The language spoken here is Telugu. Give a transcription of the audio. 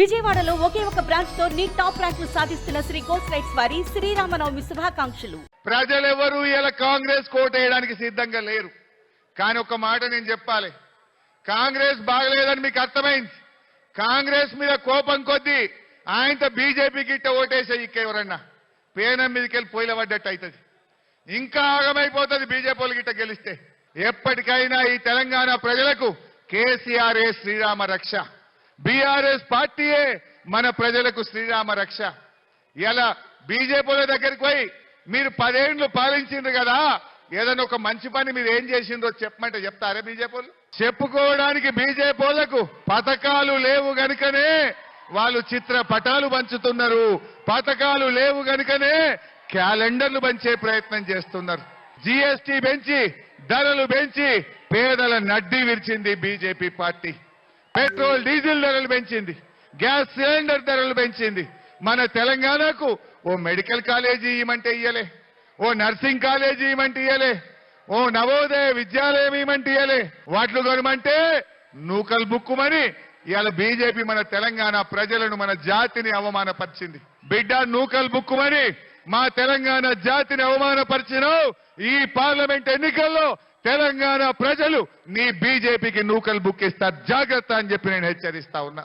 విజయవాడలో ఒకే ఒక బ్రాంచ్తో నీట్ టాప్ ర్యాంకులు సాధిస్తున్న శ్రీ గోల్డ్ రైట్స్ వారి శ్రీరామనవమి శుభాకాంక్షలు. ప్రజలెవరూ ఇలా కాంగ్రెస్ కోటేయడానికి సిద్ధంగా లేరు. కానీ ఒక మాట నేను చెప్పాలి. కాంగ్రెస్ బాగలేదని మీకు అర్థమైంది. కాంగ్రెస్ మీద కోపం కొద్దీ ఆయనతో బీజేపీ గిట్ట ఓటేసే ఇక్క ఎవరన్నా? పేనం మీదకి వెళ్ళి పొయ్యిల పడ్డట్టు అవుతుంది. ఇంకా ఆగమైపోతుంది బీజేపీ గిట్ట గెలిస్తే. ఎప్పటికైనా ఈ తెలంగాణ ప్రజలకు కేసీఆర్ఏ శ్రీరామ రక్ష. బీఆర్ఎస్ పార్టీయే మన ప్రజలకు శ్రీరామ రక్ష. ఇలా బీజేపీల దగ్గరికి పోయి మీరు పదేండ్లు పాలించిండ్రు కదా ఏదైనా ఒక మంచి పని మీరు ఏం చేసిండ్రో చెప్పమంటే చెప్తారా బీజేపీలు? చెప్పుకోవడానికి బీజేపీలకు పథకాలు లేవు గనుకనే వాళ్ళు చిత్ర పటాలు పంచుతున్నారు. పథకాలు లేవు గనుకనే క్యాలెండర్లు పంచే ప్రయత్నం చేస్తున్నారు. జీఎస్టీ పెంచి ధరలు పెంచి పేదల నడ్డి విరిచింది బీజేపీ పార్టీ. పెట్రోల్ డీజిల్ ధరలు పెంచింది. గ్యాస్ సిలిండర్ ధరలు పెంచింది. మన తెలంగాణకు ఓ మెడికల్ కాలేజీ ఇవ్వమంటే ఇయ్యలే. ఓ నర్సింగ్ కాలేజీ ఇవ్వమంటే ఇయ్యలే. ఓ నవోదయ విద్యాలయం ఇవ్వమంటే ఇయ్యలే. వాటిలో కొనమంటే నూకలు బుక్కుమని ఇవాళ బీజేపీ మన తెలంగాణ ప్రజలను మన జాతిని అవమానపరిచింది. బిడ్డ నూకలు బుక్కుమని మా తెలంగాణ జాతిని అవమానపరిచినావు. ఈ పార్లమెంట్ ఎన్నికల్లో తెలంగాణ ప్రజలు నీ బీజేపీకి నూకలు బుక్కిస్తారు జాగ్రత్త అని చెప్పి నేను హెచ్చరిస్తా ఉన్నా.